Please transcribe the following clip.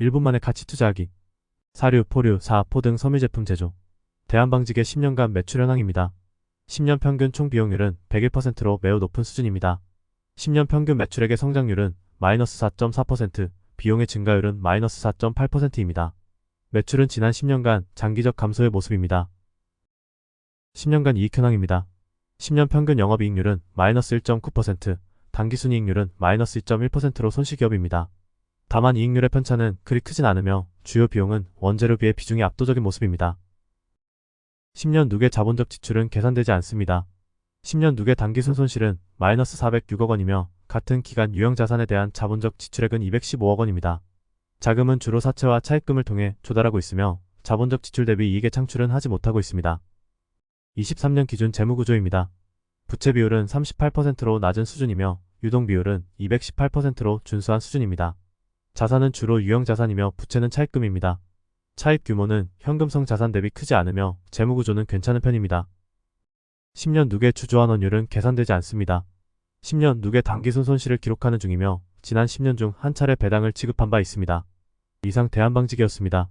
1분 만에 가치 투자하기. 사류, 포류, 사포 등 섬유 제품 제조. 대한방직의 10년간 매출 현황입니다. 10년 평균 총 비용률은 101%로 매우 높은 수준입니다. 10년 평균 매출액의 성장률은 마이너스 4.4%, 비용의 증가율은 마이너스 4.8%입니다. 매출은 지난 10년간 장기적 감소의 모습입니다. 10년간 이익 현황입니다. 10년 평균 영업이익률은 마이너스 1.9%, 당기순이익률은 마이너스 2.1%로 손실기업입니다. 다만 이익률의 편차는 그리 크진 않으며 주요 비용은 원재료 비해 비중이 압도적인 모습입니다. 10년 누계 자본적 지출은 계산되지 않습니다. 10년 누계 당기순 손실은 마이너스 406억 원이며 같은 기간 유형 자산에 대한 자본적 지출액은 215억 원입니다. 자금은 주로 사채와 차입금을 통해 조달하고 있으며 자본적 지출 대비 이익의 창출은 하지 못하고 있습니다. 23년 기준 재무구조입니다. 부채 비율은 38%로 낮은 수준이며 유동 비율은 218%로 준수한 수준입니다. 자산은 주로 유형 자산이며 부채는 차입금입니다. 차입 규모는 현금성 자산 대비 크지 않으며 재무구조는 괜찮은 편입니다. 10년 누계 주조환원율은 계산되지 않습니다. 10년 누계 당기순 손실을 기록하는 중이며 지난 10년 중 한 차례 배당을 지급한 바 있습니다. 이상 대한방직이었습니다.